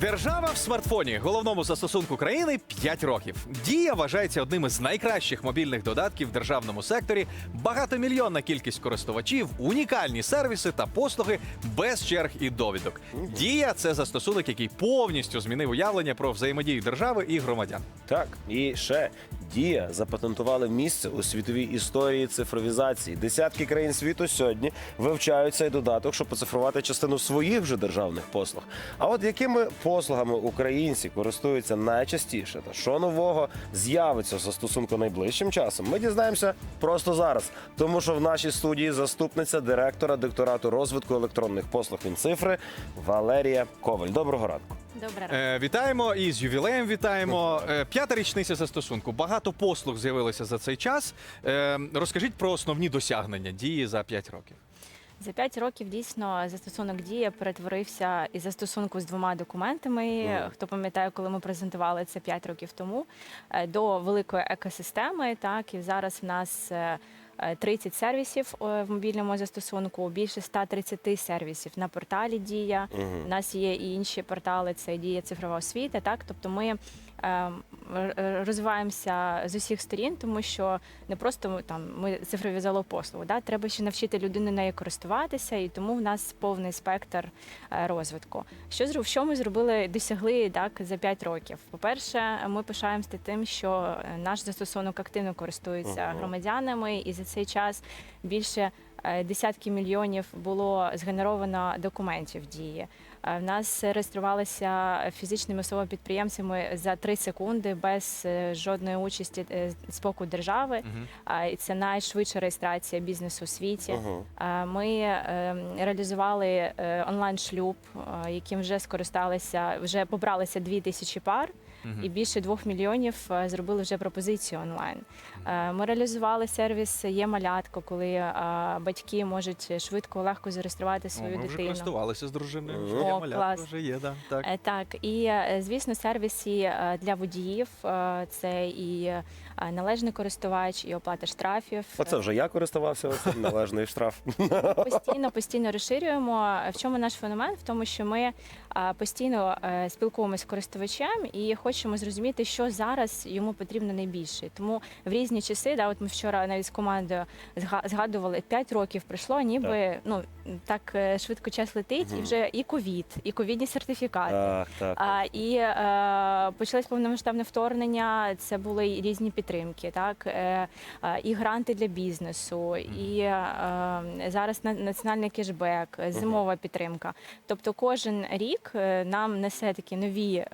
Держава в смартфоні, головному застосунку країни 5 років. Дія вважається одним із найкращих мобільних додатків в державному секторі. Багатомільйонна кількість користувачів, унікальні сервіси та послуги без черг і довідок. Дія це застосунок, який повністю змінив уявлення про взаємодію держави і громадян. Так, і ще дія запатентували місце у світовій історії цифровізації. Десятки країн світу сьогодні вивчають цей додаток, щоб поцифрувати частину своїх вже державних послуг. А от якими послугами українці користуються найчастіше та що нового з'явиться в застосунку найближчим часом, ми дізнаємося просто зараз. Тому що в нашій студії заступниця директора докторату розвитку електронних послуг Мінцифри Валерія Коваль. Доброго ранку. Добре. Е, вітаємо і з ювілеєм вітаємо. Е, п'ята річниця застосунку. Багато послуг з'явилося за цей час. Е, розкажіть про основні досягнення дії за 5 років. За п'ять років дійсно застосунок дія перетворився із застосунку з двома документами. Хто пам'ятає, коли ми презентували це п'ять років тому, е, до великої екосистеми. Так і зараз в нас. Е, е, 30 сервісів е, в мобільному застосунку, більше 130 сервісів на порталі Дія. У нас є і інші портали, це Дія цифрова освіта. Так, тобто ми е, розвиваємося з усіх сторін, тому що не просто ми, там ми цифровізували послугу. Да? Треба ще навчити людину нею користуватися, і тому в нас повний спектр е, розвитку. Що що ми зробили, досягли так за 5 років? По-перше, ми пишаємося тим, що наш застосунок активно користується Ага. громадянами, і за цей час більше е, десятки мільйонів було згенеровано документів дії. Е, В нас реєструвалися фізичними особами підприємцями за 3 секунди без е, жодної участі з боку держави. І це найшвидша реєстрація бізнесу у світі. Е, Ми реалізували онлайн-шлюб, е, яким вже скористалися, вже побралися дві тисячі пар, Мгм. І більше двох мільйонів е, зробили вже пропозицію онлайн. Е, Ми реалізували сервіс Є малятко, коли е, батьки можуть швидко легко зареєструвати О, свою ми вже дитину. користувалися з дружиною. Є О, малятко, клас. вже є, да. так. Так, і звісно, сервіси для водіїв це і належний користувач, і оплата штрафів. Оце вже я користувався належний штраф. постійно постійно розширюємо. В чому наш феномен? В тому, що ми постійно е, спілкуємося з користувачем і хочемо зрозуміти, що зараз йому потрібно найбільше. Тому в різні часи, да, от ми вчора навіть з командою зга- згадували 5 років пройшло, ніби ну так е, швидко час летить, і вже і ковід, і ковідні сертифікати. Так, так. А, і е, почалось повномасштабне вторгнення. Це були різні підтримки, так е, е, і гранти для бізнесу, і е, зараз на- національний кешбек, зимова підтримка. Тобто, кожен рік нам несе такі нові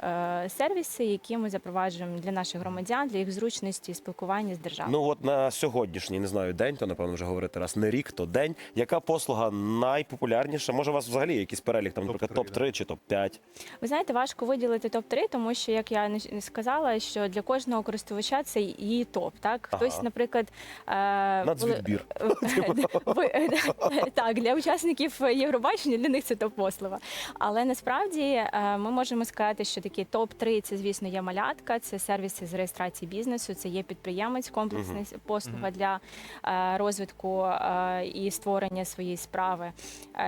сервіси, які ми запроваджуємо для наших громадян, для їх зручності і спілкування з державою. Ну от на сьогоднішній не знаю день, то напевно вже говорити раз не рік, то день. Яка послуга найпопулярніша? Може, у вас взагалі якийсь перелік, там, наприклад, Топ-три, топ 3 чи топ 5 Ви знаєте, важко виділити топ 3 тому що як я не не сказала, що для кожного користувача це її топ. Так хтось, Ага. наприклад, е, Нацвідбір. Так для учасників Євробачення для них це топ послуга. Але насправді е, ми можемо сказати, що такі топ 3 це звісно є малятка, це сервіси з реєстрації бізнесу, це є підприємець, комплексна послуга для е, розвитку і створення своєї справи.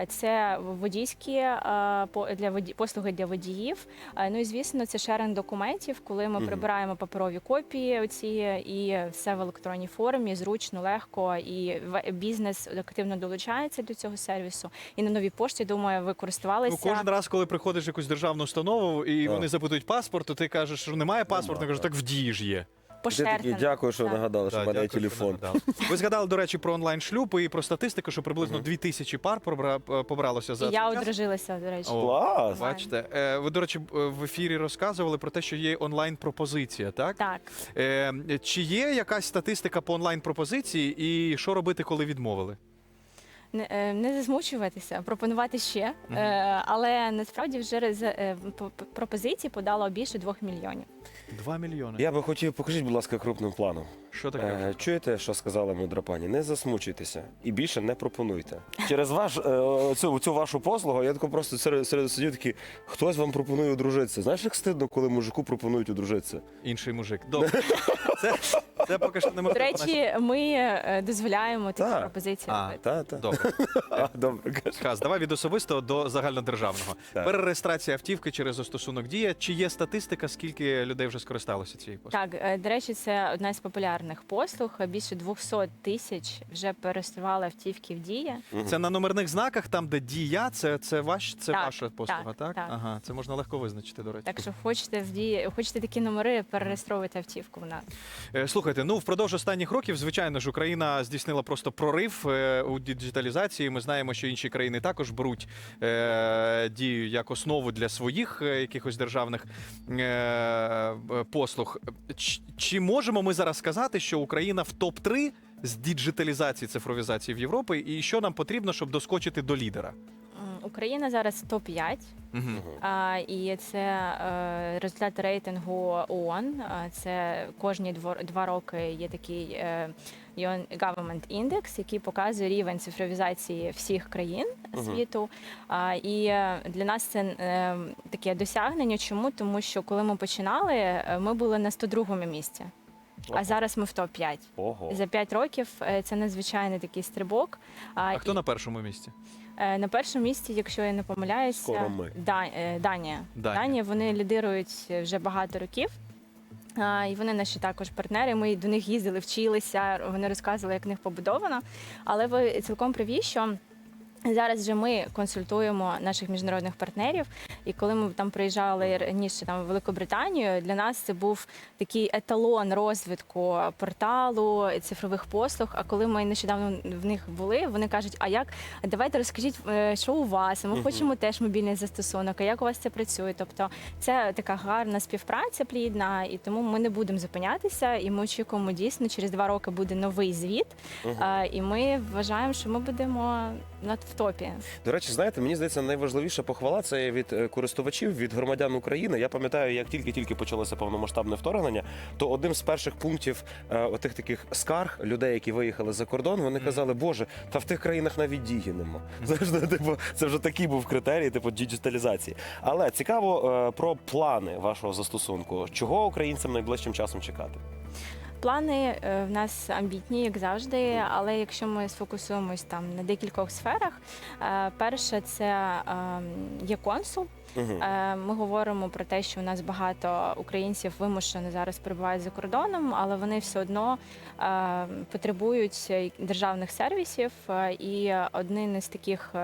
Це водійські для воді- послуги для водіїв. Ну і звісно, це шеринг документів, коли ми прибираємо паперові копії оці і все в електронній формі, зручно, легко, і бізнес активно долучається до цього сервісу. І на новій пошті, думаю, ви Ну, кожен раз, коли приходиш в якусь державну установу і Так. вони запитують паспорт, то ти кажеш, що немає паспорту, кажуть, так в дії ж є. Ти такі, пошерстено. дякую, що нагадали, що в мене є дякую, що телефон. нагадали. Ви згадали, до речі, про онлайн шлюб і про статистику, що приблизно Мгм. дві тисячі пар пробра- побралося за І цей я час. одружилася, до речі. О, Клас! Бачите, Е, ви, до речі, б- в ефірі розказували про те, що є онлайн-пропозиція, так? Так. Е, Чи є якась статистика по онлайн-пропозиції і що робити, коли відмовили? Не, е, не засмучуватися, пропонувати ще. Мгм. Е, Але насправді вже рез- е, п- п- пропозицій подало більше двох мільйонів. Два мільйони. Я би хотів, покажіть, будь ласка, крупним планом. Що таке? Е, чуєте, що сказала мудра пані? Не засмучуйтеся і більше не пропонуйте. Через ваш е, цю, цю вашу послугу я тако просто серед, серед сидів такий, хтось вам пропонує одружитися. Знаєш, як стидно, коли мужику пропонують одружитися? Інший мужик. Добре. Це, Це поки що не До можна. речі, ми е, дозволяємо такі Так. пропозиції А, робити. Та, та. Добре. А, Добре. Хас, давай від особистого до загальнодержавного. Так. Перереєстрація автівки через застосунок дія. Чи є статистика, скільки людей вже скористалося цією послугою? Так, е, до речі, це одна з популярних послуг. Більше 200 тисяч вже перереєстрували автівки в дія. Це на номерних знаках, там, де дія, це, це, ваш, це Так, ваша послуга, так, так, так. Ага, це можна легко визначити, до речі. Так що хочете в дії, хочете такі номери, перереєстровуйте автівку в нас. Е, Слухайте, ну впродовж останніх років, звичайно ж, Україна здійснила просто прорив е, у діджиталізації. Ми знаємо, що інші країни також беруть е, дію як основу для своїх е, якихось державних е, е, послуг. Чи можемо ми зараз сказати, що Україна в топ 3 з діджиталізації цифровізації в Європі, і що нам потрібно, щоб доскочити до лідера? Україна зараз топ-5. Мгм. А, і це е, результати рейтингу ООН. А, Це кожні дво- два роки є такий е, UN Government Index, який показує рівень цифровізації всіх країн світу. А, і е, для нас це е, таке досягнення. Чому? Тому що коли ми починали, е, ми були на 102-му місці. Ого. А зараз ми в топ 5 Ого. За 5 років е, це надзвичайний такий стрибок. А хто і- на першому місці? Е, На першому місці, якщо я не помиляюся, е, Данія. Данія. Данія. вони лідирують вже багато років. А, І вони наші також партнери. Ми до них їздили, вчилися, вони розказували, як в них побудовано. Але ви цілком праві, що зараз вже ми консультуємо наших міжнародних партнерів. І коли ми там приїжджали раніше там в Великобританію, для нас це був такий еталон розвитку порталу цифрових послуг. А коли ми нещодавно в них були, вони кажуть: а як давайте розкажіть, е, що у вас? Ми хочемо теж мобільний застосунок. А як у вас це працює? Тобто це така гарна співпраця плідна, і тому ми не будемо зупинятися. І ми очікуємо дійсно, через два роки буде новий звіт. І ми вважаємо, що ми будемо над в топі. До речі, знаєте, мені здається, найважливіша похвала це від е, користувачів, від громадян України. Я пам'ятаю, як тільки-тільки почалося повномасштабне вторгнення, то одним з перших пунктів е, отих таких скарг людей, які виїхали за кордон, вони казали, Боже, та в тих країнах навіть дії нема. Знаєш, ну, типу, це вже такий був критерій, типу діджиталізації. Але цікаво е, про плани вашого застосунку. Чого українцям найближчим часом чекати? Плани е, в нас амбітні, як завжди. Але якщо ми сфокусуємось там на декількох сферах, е, перше це е, є консул. Е, Ми говоримо про те, що у нас багато українців вимушено зараз перебувають за кордоном, але вони все одно е, потребують державних сервісів. Е, І один із таких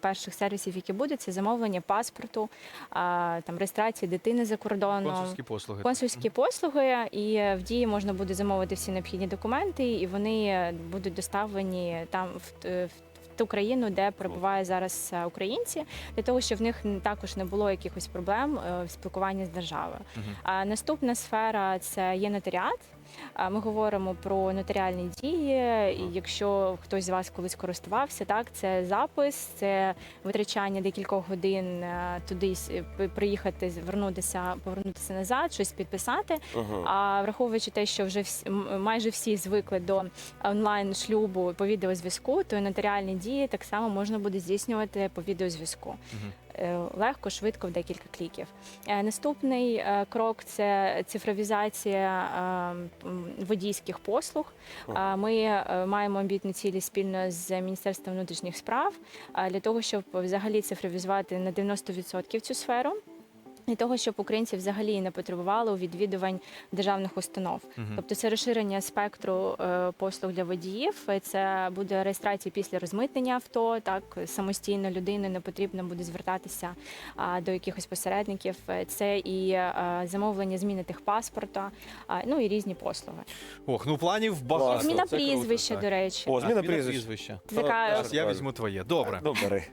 перших сервісів, які будуть, це замовлення паспорту, там реєстрації дитини за кордоном. Консульські послуги. Консульські послуги, і в дії можна буде замовити всі необхідні документи, і вони будуть доставлені там в ту країну, де перебувають зараз е, українці, для того, щоб в них також не було якихось проблем е, в спілкуванні з державою. А наступна сфера це є нотаріат. Ми говоримо про нотаріальні дії. І якщо хтось з вас колись користувався, так це запис, це витрачання декількох годин е, туди с- приїхати, звернутися, повернутися назад, щось підписати. А враховуючи те, що вже всі, майже всі звикли до онлайн шлюбу по відеозв'язку, то і нотаріальні дії так само можна буде здійснювати по відеозв'язку. Е, Легко, швидко, в декілька кліків. Е, Наступний е, крок це цифровізація е, водійських послуг. Е, Ми е, маємо амбітні цілі спільно з Міністерством внутрішніх справ е, для того, щоб взагалі цифровізувати на 90% цю сферу. І того, щоб українці взагалі не потребували у відвідувань державних установ, Мгм. тобто це розширення спектру е, послуг для водіїв. Це буде реєстрація після розмитнення авто. Так самостійно людини не потрібно буде звертатися а, до якихось посередників. Це і е, замовлення зміни техпаспорта, а, ну і різні послуги. Ох, ну планів багато. Зміна Це круто, прізвища, до речі. О, зміна прізвища. прізвища. Така- Зараз я візьму твоє. Добре. Ну, бери.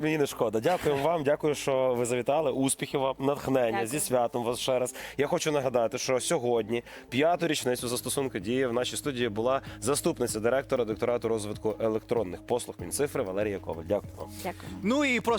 Мені не шкода. Дякую вам. Дякую, що ви завітали. Успіхів вам, натхнення Дякую. зі святом вас ще раз. Я хочу нагадати, що сьогодні п'яту річницю застосунку дії в нашій студії була заступниця директора докторату розвитку електронних послуг Мінцифри Валерія Коваль. Дякую вам. Дякую. Ну і просто.